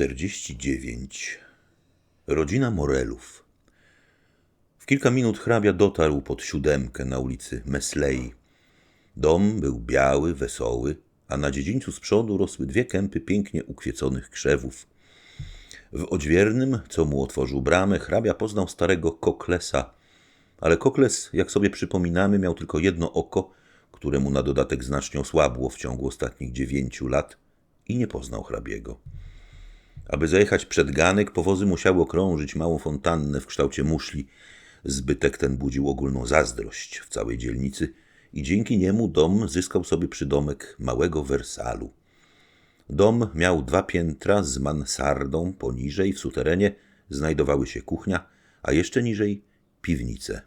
49. Rodzina Morelów. W kilka minut hrabia dotarł pod siódemkę na ulicy Meslei. Dom był biały, wesoły, a na dziedzińcu z przodu rosły dwie kępy pięknie ukwieconych krzewów. W odźwiernym, co mu otworzył bramę, hrabia poznał starego Koklesa. Ale Kokles, jak sobie przypominamy, miał tylko jedno oko, któremu na dodatek znacznie osłabło w ciągu ostatnich dziewięciu lat i nie poznał hrabiego. Aby zajechać przed ganek, powozy musiały okrążyć małą fontannę w kształcie muszli. Zbytek ten budził ogólną zazdrość w całej dzielnicy i dzięki niemu dom zyskał sobie przydomek małego Wersalu. Dom miał dwa piętra z mansardą, poniżej w suterenie znajdowały się kuchnia, a jeszcze niżej piwnice.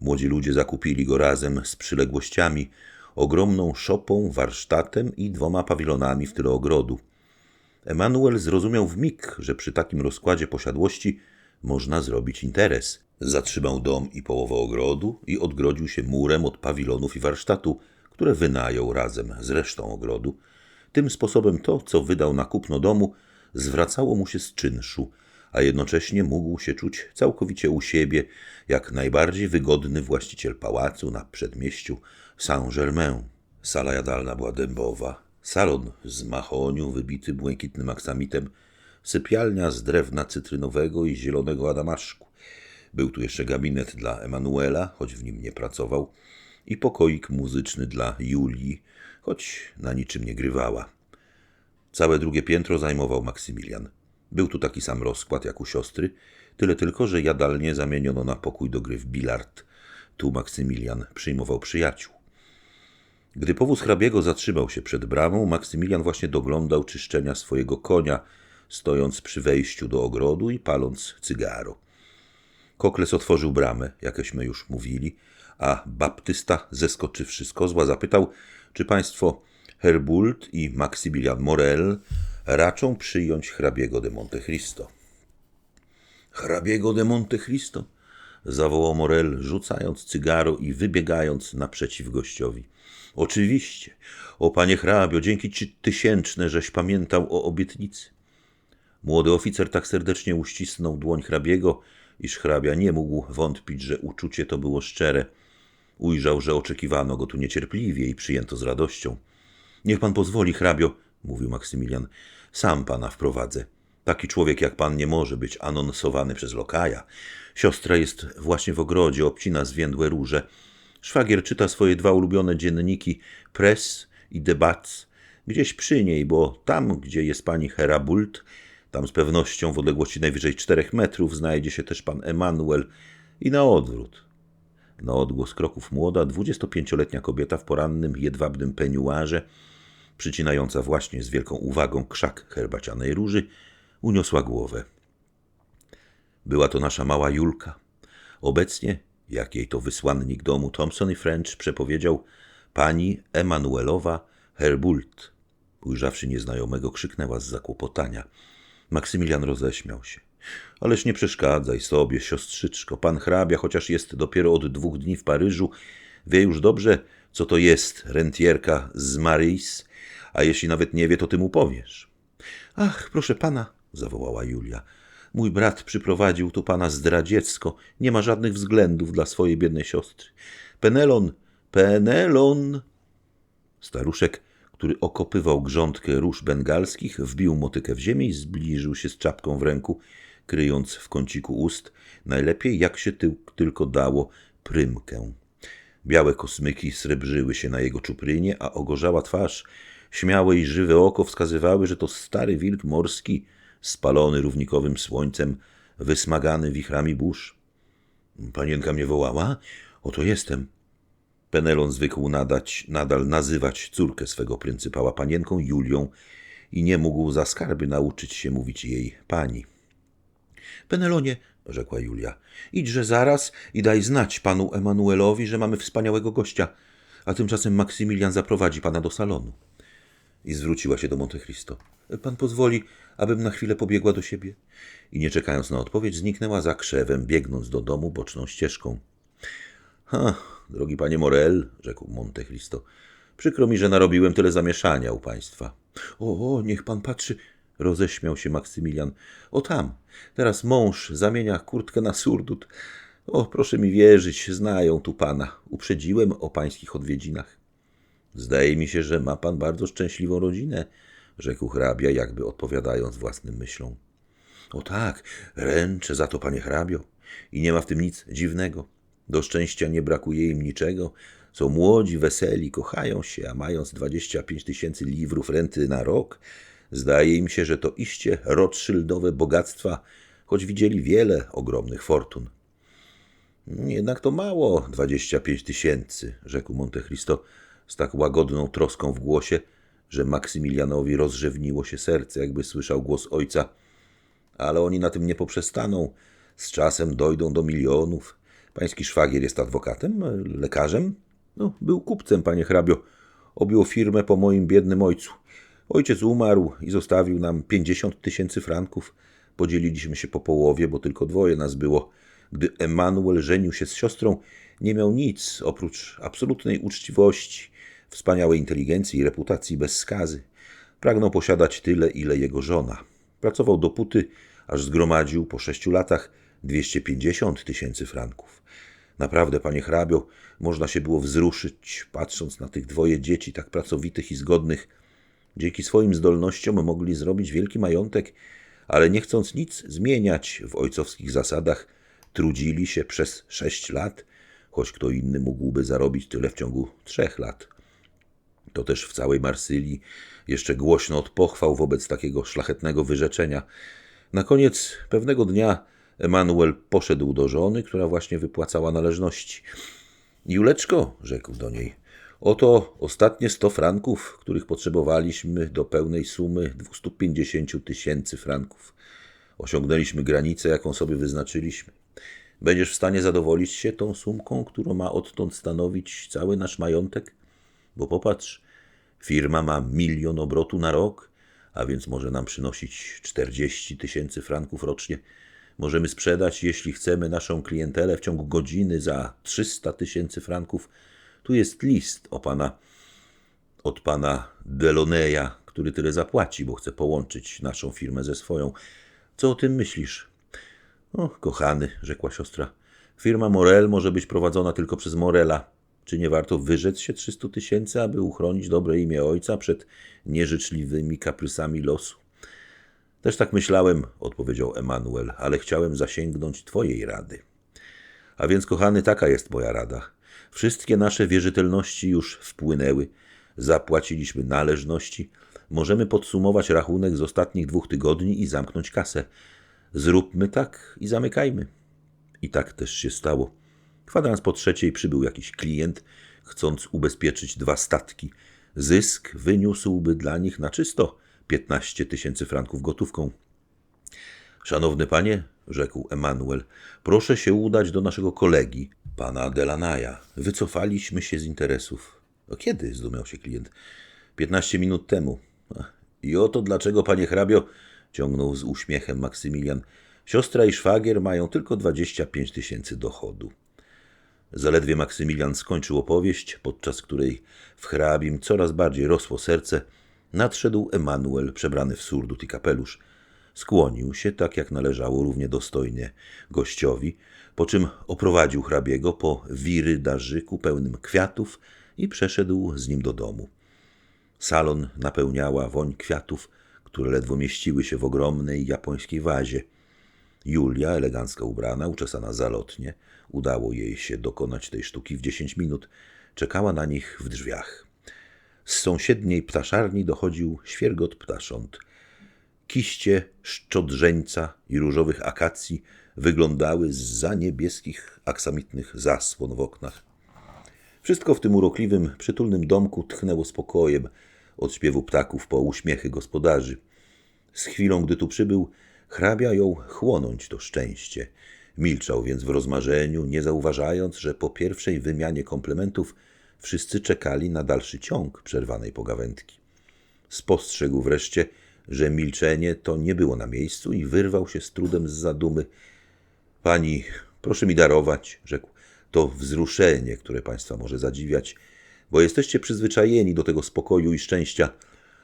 Młodzi ludzie zakupili go razem z przyległościami, ogromną szopą, warsztatem i dwoma pawilonami w tyle ogrodu. Emanuel zrozumiał w mig, że przy takim rozkładzie posiadłości można zrobić interes. Zatrzymał dom i połowę ogrodu i odgrodził się murem od pawilonów i warsztatu, które wynajął razem z resztą ogrodu. Tym sposobem to, co wydał na kupno domu, zwracało mu się z czynszu, a jednocześnie mógł się czuć całkowicie u siebie, jak najbardziej wygodny właściciel pałacu na przedmieściu Saint-Germain. Sala jadalna była dębowa, salon z mahoniu wybity błękitnym aksamitem, sypialnia z drewna cytrynowego i zielonego adamaszku. Był tu jeszcze gabinet dla Emanuela, choć w nim nie pracował, i pokoik muzyczny dla Julii, choć na niczym nie grywała. Całe drugie piętro zajmował Maksymilian. Był tu taki sam rozkład jak u siostry, tyle tylko, że jadalnie zamieniono na pokój do gry w bilard. Tu Maksymilian przyjmował przyjaciół. Gdy powóz hrabiego zatrzymał się przed bramą, Maksymilian właśnie doglądał czyszczenia swojego konia, stojąc przy wejściu do ogrodu i paląc cygaro. Kokles otworzył bramę, jakeśmy już mówili, a baptysta, zeskoczywszy z kozła, zapytał, czy państwo Herbult i Maksymilian Morel raczą przyjąć hrabiego de Monte Cristo. Hrabiego de Monte Cristo? zawołał Morel, rzucając cygaro i wybiegając naprzeciw gościowi. Oczywiście. O panie hrabio, dzięki ci tysięczne, żeś pamiętał o obietnicy. Młody oficer tak serdecznie uścisnął dłoń hrabiego, iż hrabia nie mógł wątpić, że uczucie to było szczere. Ujrzał, że oczekiwano go tu niecierpliwie i przyjęto z radością. Niech pan pozwoli, hrabio, mówił Maksymilian. Sam pana wprowadzę. Taki człowiek jak pan nie może być anonsowany przez lokaja. Siostra jest właśnie w ogrodzie, obcina zwiędłe róże. Szwagier czyta swoje dwa ulubione dzienniki Press i Debats gdzieś przy niej, bo tam, gdzie jest pani Herabult, tam z pewnością w odległości najwyżej czterech metrów znajdzie się też pan Emanuel i na odwrót. Na odgłos kroków młoda, dwudziestopięcioletnia kobieta w porannym, jedwabnym peniuarze, przycinająca właśnie z wielką uwagą krzak herbacianej róży, uniosła głowę. Była to nasza mała Julka. Obecnie, jak jej to wysłannik domu Thompson i French przepowiedział, pani Emanuelowa Herbult. Ujrzawszy nieznajomego, krzyknęła z zakłopotania. Maksymilian roześmiał się. Ależ nie przeszkadzaj sobie, siostrzyczko. Pan hrabia, chociaż jest dopiero od dwóch dni w Paryżu, wie już dobrze, co to jest rentierka z Maris, a jeśli nawet nie wie, to ty mu powiesz. Ach, proszę pana, zawołała Julia. Mój brat przyprowadził tu pana zdradziecko. Nie ma żadnych względów dla swojej biednej siostry. Penelon, Penelon! Staruszek, który okopywał grządkę róż bengalskich, wbił motykę w ziemię i zbliżył się z czapką w ręku, kryjąc w kąciku ust, najlepiej jak się ty tylko dało, prymkę. Białe kosmyki srebrzyły się na jego czuprynie, a ogorzała twarz, śmiałe i żywe oko wskazywały, że to stary wilk morski, spalony równikowym słońcem, wysmagany wichrami burz. Panienka mnie wołała? Oto jestem. Penelon zwykł nadać, nadal nazywać córkę swego pryncypała panienką Julią i nie mógł za skarby nauczyć się mówić jej pani. Penelonie, rzekła Julia, idźże zaraz i daj znać panu Emanuelowi, że mamy wspaniałego gościa, a tymczasem Maksymilian zaprowadzi pana do salonu. I zwróciła się do Monte Cristo. Pan pozwoli, abym na chwilę pobiegła do siebie? I nie czekając na odpowiedź, zniknęła za krzewem, biegnąc do domu boczną ścieżką. Ha, drogi panie Morel, rzekł Monte Cristo, przykro mi, że narobiłem tyle zamieszania u państwa. O, o, niech pan patrzy, Roześmiał się Maksymilian. O tam, teraz mąż zamienia kurtkę na surdut. O, proszę mi wierzyć, znają tu pana. Uprzedziłem o pańskich odwiedzinach. Zdaje mi się, że ma pan bardzo szczęśliwą rodzinę, rzekł hrabia, jakby odpowiadając własnym myślom. O tak, ręczę za to, panie hrabio. I nie ma w tym nic dziwnego. Do szczęścia nie brakuje im niczego. Są młodzi, weseli, kochają się, a mając 25 tysięcy liwrów renty na rok, zdaje im się, że to iście Rothschildowe bogactwa, choć widzieli wiele ogromnych fortun. Jednak to mało, 25 tysięcy, rzekł Monte Cristo z tak łagodną troską w głosie, że Maksymilianowi rozrzewniło się serce, jakby słyszał głos ojca. Ale oni na tym nie poprzestaną. Z czasem dojdą do milionów. Pański szwagier jest adwokatem, lekarzem? No, był kupcem, panie hrabio. Objął firmę po moim biednym ojcu. Ojciec umarł i zostawił nam 50 tysięcy franków. Podzieliliśmy się po połowie, bo tylko dwoje nas było. Gdy Emanuel żenił się z siostrą, nie miał nic oprócz absolutnej uczciwości, wspaniałej inteligencji i reputacji bez skazy. Pragnął posiadać tyle, ile jego żona. Pracował dopóty, aż zgromadził po sześciu latach 250 tysięcy franków. Naprawdę, panie hrabio, można się było wzruszyć, patrząc na tych dwoje dzieci tak pracowitych i zgodnych. Dzięki swoim zdolnościom mogli zrobić wielki majątek, ale nie chcąc nic zmieniać w ojcowskich zasadach, trudzili się przez sześć lat, choć kto inny mógłby zarobić tyle w ciągu trzech lat. To też w całej Marsylii jeszcze głośno od pochwał wobec takiego szlachetnego wyrzeczenia. Na koniec pewnego dnia Emanuel poszedł do żony, która właśnie wypłacała należności. Juleczko, rzekł do niej, oto ostatnie sto franków, których potrzebowaliśmy do pełnej sumy 250 tysięcy franków. Osiągnęliśmy granicę, jaką sobie wyznaczyliśmy. Będziesz w stanie zadowolić się tą sumką, którą ma odtąd stanowić cały nasz majątek? Bo popatrz, firma ma milion obrotu na rok, a więc może nam przynosić 40 tysięcy franków rocznie. Możemy sprzedać, jeśli chcemy, naszą klientelę w ciągu godziny za 300 tysięcy franków. Tu jest list o pana, od pana Deloneya, który tyle zapłaci, bo chce połączyć naszą firmę ze swoją. Co o tym myślisz? O, kochany, rzekła siostra, firma Morel może być prowadzona tylko przez Morela. Czy nie warto wyrzec się 300 tysięcy, aby uchronić dobre imię ojca przed nieżyczliwymi kaprysami losu? Też tak myślałem, odpowiedział Emanuel, ale chciałem zasięgnąć Twojej rady. A więc, kochany, taka jest moja rada. Wszystkie nasze wierzytelności już wpłynęły, zapłaciliśmy należności, możemy podsumować rachunek z ostatnich dwóch tygodni i zamknąć kasę. Zróbmy tak i zamykajmy. I tak też się stało. Kwadrans po trzeciej przybył jakiś klient, chcąc ubezpieczyć dwa statki. Zysk wyniósłby dla nich na czysto 15 tysięcy franków gotówką. Szanowny panie, rzekł Emanuel, proszę się udać do naszego kolegi, pana Delanaja. Wycofaliśmy się z interesów. O kiedy? zdumiał się klient. Piętnaście minut temu. I oto dlaczego, panie hrabio, ciągnął z uśmiechem Maksymilian, siostra i szwagier mają tylko 25 tysięcy dochodu. Zaledwie Maksymilian skończył opowieść, podczas której w hrabim coraz bardziej rosło serce, nadszedł Emanuel przebrany w surdut i kapelusz. Skłonił się, tak jak należało równie dostojnie gościowi, po czym oprowadził hrabiego po wiry darzyku pełnym kwiatów i przeszedł z nim do domu. Salon napełniała woń kwiatów, które ledwo mieściły się w ogromnej japońskiej wazie. Julia, elegancko ubrana, uczesana zalotnie, udało jej się dokonać tej sztuki w dziesięć minut, czekała na nich w drzwiach. Z sąsiedniej ptaszarni dochodził świergot ptasząt. Kiście szczodrzeńca i różowych akacji wyglądały za niebieskich aksamitnych zasłon w oknach. Wszystko w tym urokliwym, przytulnym domku tchnęło spokojem, od śpiewu ptaków po uśmiechy gospodarzy. Z chwilą, gdy tu przybył, hrabia jął chłonąć to szczęście. Milczał więc w rozmarzeniu, nie zauważając, że po pierwszej wymianie komplementów wszyscy czekali na dalszy ciąg przerwanej pogawędki. Spostrzegł wreszcie, że milczenie to nie było na miejscu i wyrwał się z trudem z zadumy. Pani, proszę mi darować, rzekł, to wzruszenie, które państwa może zadziwiać, bo jesteście przyzwyczajeni do tego spokoju i szczęścia,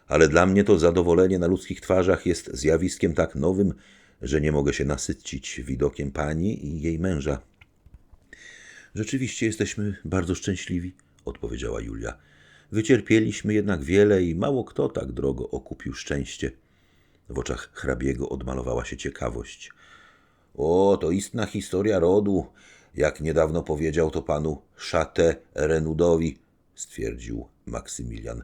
ale dla mnie to zadowolenie na ludzkich twarzach jest zjawiskiem tak nowym, że nie mogę się nasycić widokiem pani i jej męża. Rzeczywiście jesteśmy bardzo szczęśliwi, odpowiedziała Julia. Wycierpieliśmy jednak wiele i mało kto tak drogo okupił szczęście. W oczach hrabiego odmalowała się ciekawość. O, to istna historia rodu, jak niedawno powiedział to panu Chate Renudowi, stwierdził Maksymilian.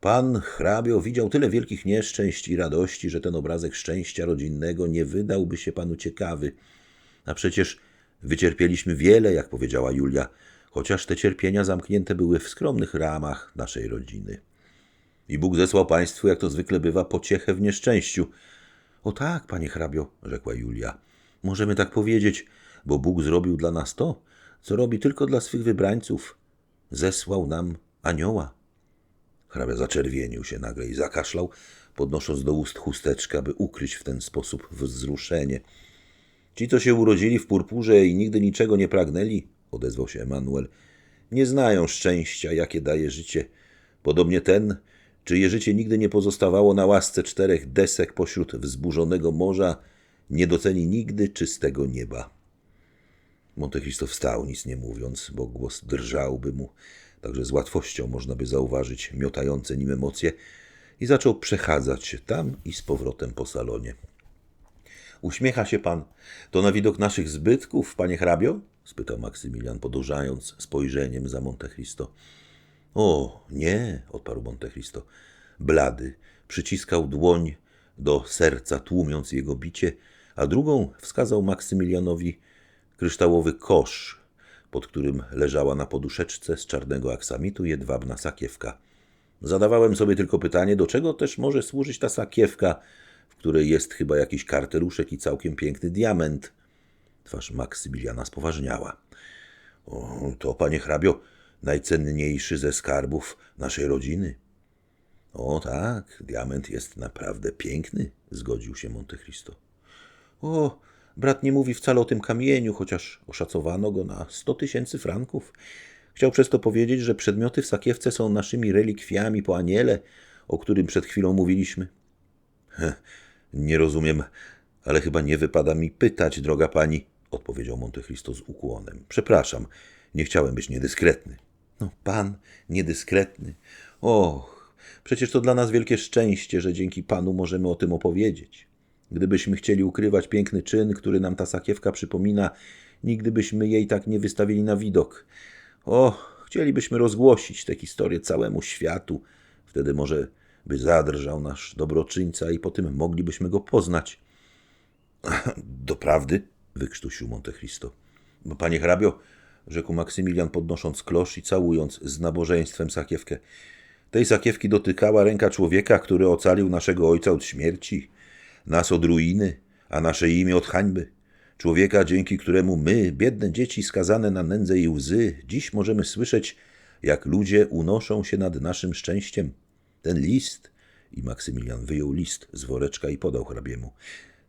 Pan hrabio widział tyle wielkich nieszczęść i radości, że ten obrazek szczęścia rodzinnego nie wydałby się panu ciekawy. A przecież wycierpieliśmy wiele, jak powiedziała Julia, chociaż te cierpienia zamknięte były w skromnych ramach naszej rodziny. I Bóg zesłał państwu, jak to zwykle bywa, pociechę w nieszczęściu. O tak, panie hrabio, rzekła Julia. Możemy tak powiedzieć, bo Bóg zrobił dla nas to, co robi tylko dla swych wybrańców. Zesłał nam anioła. Hrabia zaczerwienił się nagle i zakaszlał, podnosząc do ust chusteczkę, by ukryć w ten sposób wzruszenie. Ci, co się urodzili w purpurze i nigdy niczego nie pragnęli, odezwał się Emanuel, nie znają szczęścia, jakie daje życie. Podobnie ten, czyje życie nigdy nie pozostawało na łasce czterech desek pośród wzburzonego morza, nie doceni nigdy czystego nieba. Monte Cristo wstał, nic nie mówiąc, bo głos drżałby mu, także z łatwością można by zauważyć miotające nim emocje, i zaczął przechadzać się tam i z powrotem po salonie. Uśmiecha się pan. To na widok naszych zbytków, panie hrabio? spytał Maksymilian, podążając spojrzeniem za Monte Cristo. O, nie, odparł Monte Cristo. Blady przyciskał dłoń do serca, tłumiąc jego bicie, a drugą wskazał Maksymilianowi kryształowy kosz, pod którym leżała na poduszeczce z czarnego aksamitu jedwabna sakiewka. Zadawałem sobie tylko pytanie, do czego też może służyć ta sakiewka, w której jest chyba jakiś karteruszek i całkiem piękny diament. Twarz Maksymiliana spoważniała. O, to, panie hrabio, najcenniejszy ze skarbów naszej rodziny. O tak, diament jest naprawdę piękny, zgodził się Monte Cristo. O, brat nie mówi wcale o tym kamieniu, chociaż oszacowano go na sto tysięcy franków. Chciał przez to powiedzieć, że przedmioty w sakiewce są naszymi relikwiami po aniele, o którym przed chwilą mówiliśmy. Nie rozumiem, ale chyba nie wypada mi pytać, droga pani, odpowiedział Monte Cristo z ukłonem. Przepraszam, nie chciałem być niedyskretny. No, pan niedyskretny. Och, przecież to dla nas wielkie szczęście, że dzięki panu możemy o tym opowiedzieć. Gdybyśmy chcieli ukrywać piękny czyn, który nam ta sakiewka przypomina, nigdy byśmy jej tak nie wystawili na widok. O, chcielibyśmy rozgłosić tę historię całemu światu. Wtedy może by zadrżał nasz dobroczyńca i po tym moglibyśmy go poznać. Doprawdy? wykrztusił Monte Cristo. Panie hrabio, rzekł Maksymilian podnosząc klosz i całując z nabożeństwem sakiewkę. Tej sakiewki dotykała ręka człowieka, który ocalił naszego ojca od śmierci, nas od ruiny, a nasze imię od hańby. Człowieka, dzięki któremu my, biedne dzieci skazane na nędzę i łzy, dziś możemy słyszeć, jak ludzie unoszą się nad naszym szczęściem. Ten list, i Maksymilian wyjął list z woreczka i podał hrabiemu.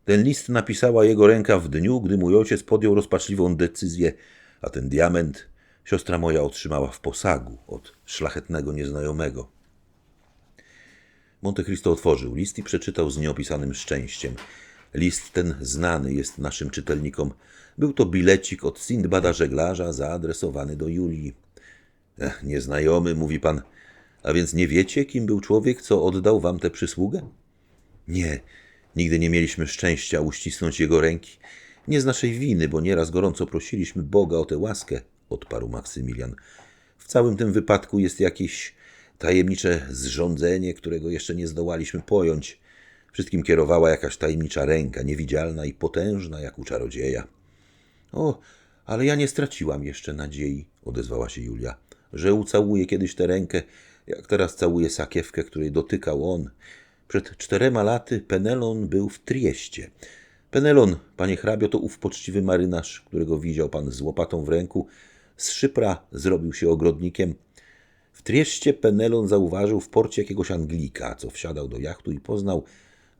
Ten list napisała jego ręka w dniu, gdy mój ojciec podjął rozpaczliwą decyzję, a ten diament siostra moja otrzymała w posagu od szlachetnego nieznajomego. Monte Cristo otworzył list i przeczytał z nieopisanym szczęściem. List ten znany jest naszym czytelnikom. Był to bilecik od Sindbada żeglarza zaadresowany do Julii. Ech, nieznajomy, mówi pan, a więc nie wiecie, kim był człowiek, co oddał wam tę przysługę? Nie, nigdy nie mieliśmy szczęścia uścisnąć jego ręki. Nie z naszej winy, bo nieraz gorąco prosiliśmy Boga o tę łaskę, odparł Maksymilian. W całym tym wypadku jest jakieś tajemnicze zrządzenie, którego jeszcze nie zdołaliśmy pojąć. Wszystkim kierowała jakaś tajemnicza ręka, niewidzialna i potężna jak u czarodzieja. O, ale ja nie straciłam jeszcze nadziei, odezwała się Julia, że ucałuję kiedyś tę rękę, jak teraz całuję sakiewkę, której dotykał on. Przed czterema laty Penelon był w Trieście. Penelon, panie hrabio, to ów poczciwy marynarz, którego widział pan z łopatą w ręku. Z Szypra zrobił się ogrodnikiem. W Trieście Penelon zauważył w porcie jakiegoś Anglika, co wsiadał do jachtu i poznał,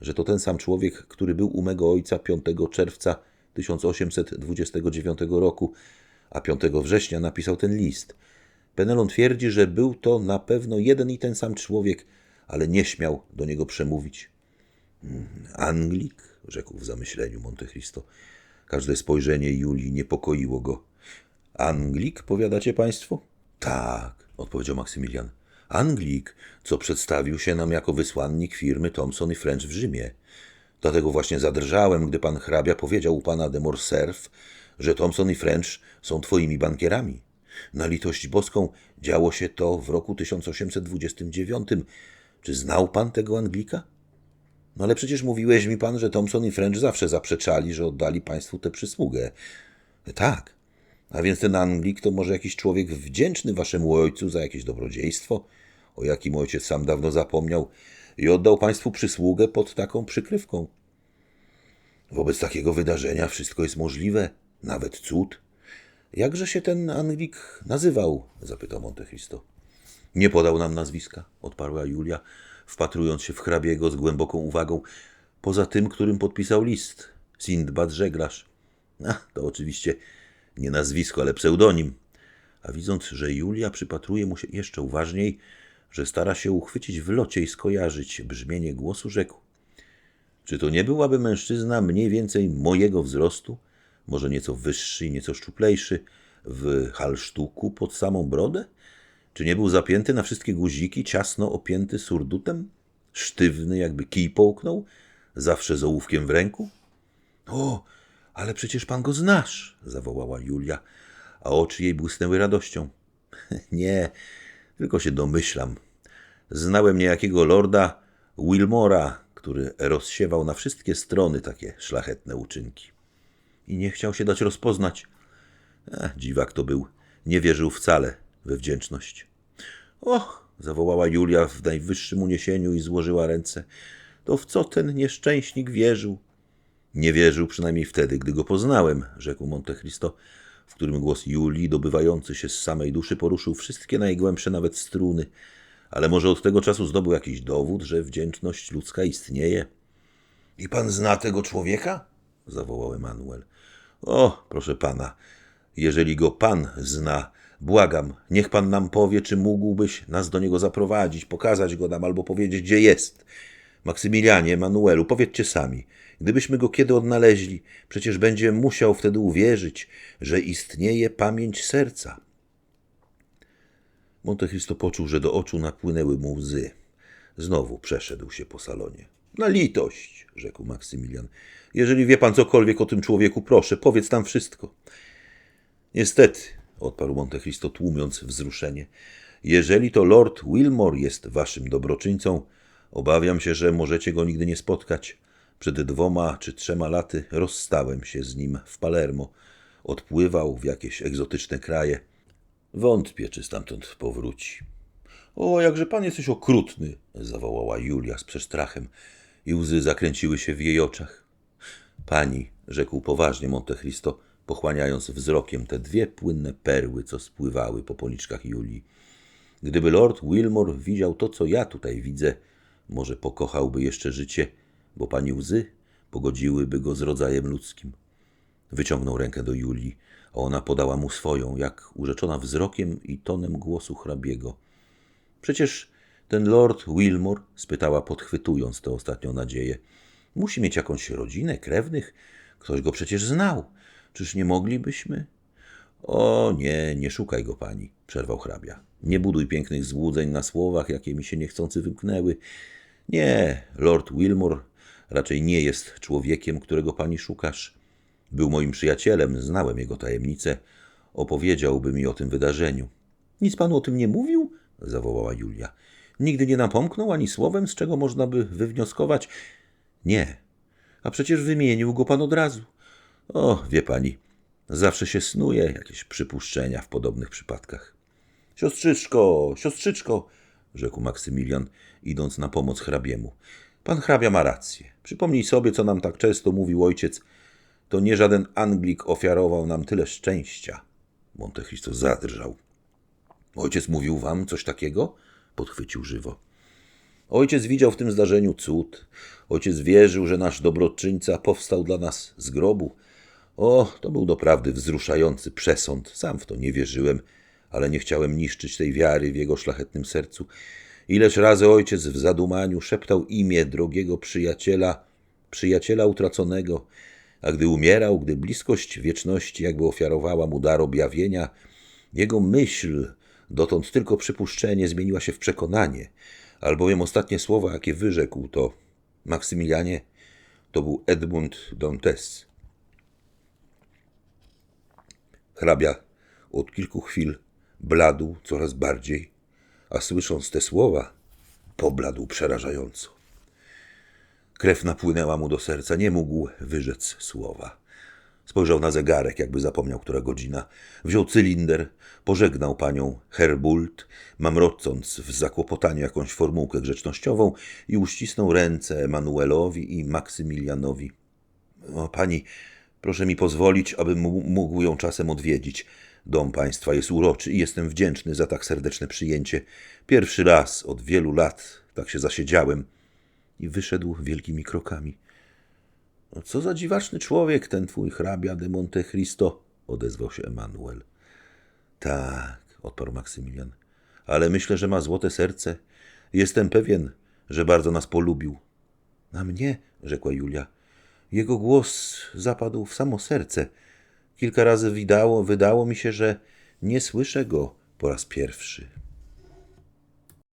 że to ten sam człowiek, który był u mego ojca 5 czerwca 1829 roku, a 5 września napisał ten list. Penelon twierdzi, że był to na pewno jeden i ten sam człowiek, ale nie śmiał do niego przemówić. "Mm, Anglik, rzekł w zamyśleniu Monte Cristo. Każde spojrzenie Julii niepokoiło go. Anglik, powiadacie państwo? Tak, odpowiedział Maksymilian. Anglik, co przedstawił się nam jako wysłannik firmy Thomson i French w Rzymie. Dlatego właśnie zadrżałem, gdy pan hrabia powiedział u pana de Morcerf, że Thomson i French są twoimi bankierami. Na litość boską działo się to w roku 1829. Czy znał pan tego Anglika? No ale przecież mówiłeś mi pan, że Thomson i French zawsze zaprzeczali, że oddali państwu tę przysługę. Tak. A więc ten Anglik to może jakiś człowiek wdzięczny waszemu ojcu za jakieś dobrodziejstwo, o jakim ojciec sam dawno zapomniał i oddał państwu przysługę pod taką przykrywką. Wobec takiego wydarzenia wszystko jest możliwe, nawet cud. Jakże się ten Anglik nazywał? zapytał Monte Cristo. Nie podał nam nazwiska, odparła Julia, wpatrując się w hrabiego z głęboką uwagą, poza tym, którym podpisał list. Sindbad żeglarz. A, to oczywiście nie nazwisko, ale pseudonim. A widząc, że Julia przypatruje mu się jeszcze uważniej, że stara się uchwycić w locie i skojarzyć brzmienie głosu, rzekł. Czy to nie byłaby mężczyzna mniej więcej mojego wzrostu, może nieco wyższy i nieco szczuplejszy, w halsztuku pod samą brodę? Czy nie był zapięty na wszystkie guziki, ciasno opięty surdutem? Sztywny, jakby kij połknął, zawsze z ołówkiem w ręku? O, ale przecież pan go znasz, zawołała Julia, a oczy jej błysnęły radością. Nie, tylko się domyślam. Znałem niejakiego lorda Wilmora, który rozsiewał na wszystkie strony takie szlachetne uczynki. I nie chciał się dać rozpoznać. Dziwak to był. Nie wierzył wcale we wdzięczność. Och, zawołała Julia w najwyższym uniesieniu i złożyła ręce. To w co ten nieszczęśnik wierzył? Nie wierzył przynajmniej wtedy, gdy go poznałem, rzekł Monte Cristo, w którym głos Julii, dobywający się z samej duszy, poruszył wszystkie najgłębsze nawet struny. Ale może od tego czasu zdobył jakiś dowód, że wdzięczność ludzka istnieje? I pan zna tego człowieka? zawołał Emanuel. O, proszę pana, jeżeli go pan zna, błagam, niech pan nam powie, czy mógłbyś nas do niego zaprowadzić, pokazać go nam albo powiedzieć, gdzie jest. Maksymilianie, Emanuelu, powiedzcie sami, gdybyśmy go kiedy odnaleźli, przecież będzie musiał wtedy uwierzyć, że istnieje pamięć serca. Monte Cristo poczuł, że do oczu napłynęły mu łzy. Znowu przeszedł się po salonie. Na litość, rzekł Maksymilian. Jeżeli wie pan cokolwiek o tym człowieku, proszę, powiedz nam wszystko. Niestety, odparł Monte Cristo, tłumiąc wzruszenie. Jeżeli to lord Wilmore jest waszym dobroczyńcą, obawiam się, że możecie go nigdy nie spotkać. Przed dwoma czy trzema laty rozstałem się z nim w Palermo. Odpływał w jakieś egzotyczne kraje. Wątpię, czy stamtąd powróci. O, jakże pan jesteś okrutny, zawołała Julia z przestrachem i łzy zakręciły się w jej oczach. Pani, rzekł poważnie Monte Cristo, pochłaniając wzrokiem te dwie płynne perły, co spływały po policzkach Julii. Gdyby lord Wilmore widział to, co ja tutaj widzę, może pokochałby jeszcze życie, bo pani łzy pogodziłyby go z rodzajem ludzkim. Wyciągnął rękę do Julii, a ona podała mu swoją, jak urzeczona wzrokiem i tonem głosu hrabiego. Przecież ten lord Wilmore, spytała podchwytując tę ostatnią nadzieję, musi mieć jakąś rodzinę, krewnych, ktoś go przecież znał. Czyż nie moglibyśmy? O nie, nie szukaj go pani, przerwał hrabia. Nie buduj pięknych złudzeń na słowach, jakie mi się niechcący wymknęły. Nie, lord Wilmore raczej nie jest człowiekiem, którego pani szukasz. Był moim przyjacielem, znałem jego tajemnice. Opowiedziałby mi o tym wydarzeniu. Nic panu o tym nie mówił? zawołała Julia. Nigdy nie napomknął ani słowem, z czego można by wywnioskować. Nie, a przecież wymienił go pan od razu. O, wie pani, zawsze się snuje jakieś przypuszczenia w podobnych przypadkach. Siostrzyczko, siostrzyczko, rzekł Maksymilian, idąc na pomoc hrabiemu. Pan hrabia ma rację. Przypomnij sobie, co nam tak często mówił ojciec. To nie żaden Anglik ofiarował nam tyle szczęścia. Monte Cristo zadrżał. Ojciec mówił wam coś takiego? Podchwycił żywo. Ojciec widział w tym zdarzeniu cud. Ojciec wierzył, że nasz dobroczyńca powstał dla nas z grobu. O, to był doprawdy wzruszający przesąd. Sam w to nie wierzyłem, ale nie chciałem niszczyć tej wiary w jego szlachetnym sercu. Ileż razy ojciec w zadumaniu szeptał imię drogiego przyjaciela, przyjaciela utraconego, a gdy umierał, gdy bliskość wieczności jakby ofiarowała mu dar objawienia, jego myśl, dotąd tylko przypuszczenie, zmieniła się w przekonanie, albowiem ostatnie słowa, jakie wyrzekł, to Maksymilianie, to był Edmund Dantes. Hrabia od kilku chwil bladł coraz bardziej, a słysząc te słowa, pobladł przerażająco. Krew napłynęła mu do serca, nie mógł wyrzec słowa. Spojrzał na zegarek, jakby zapomniał, która godzina. Wziął cylinder, pożegnał panią Herbult, mamrocąc w zakłopotaniu jakąś formułkę grzecznościową i uścisnął ręce Emanuelowi i Maksymilianowi. O, pani, proszę mi pozwolić, abym mógł- ją czasem odwiedzić. Dom państwa jest uroczy i jestem wdzięczny za tak serdeczne przyjęcie. Pierwszy raz od wielu lat tak się zasiedziałem. I wyszedł wielkimi krokami. No, co za dziwaczny człowiek ten twój hrabia de Monte Cristo, odezwał się Emanuel. Tak, odparł Maksymilian, ale myślę, że ma złote serce. Jestem pewien, że bardzo nas polubił. A mnie, rzekła Julia, jego głos zapadł w samo serce. Kilka razy wydało, wydało mi się, że nie słyszę go po raz pierwszy.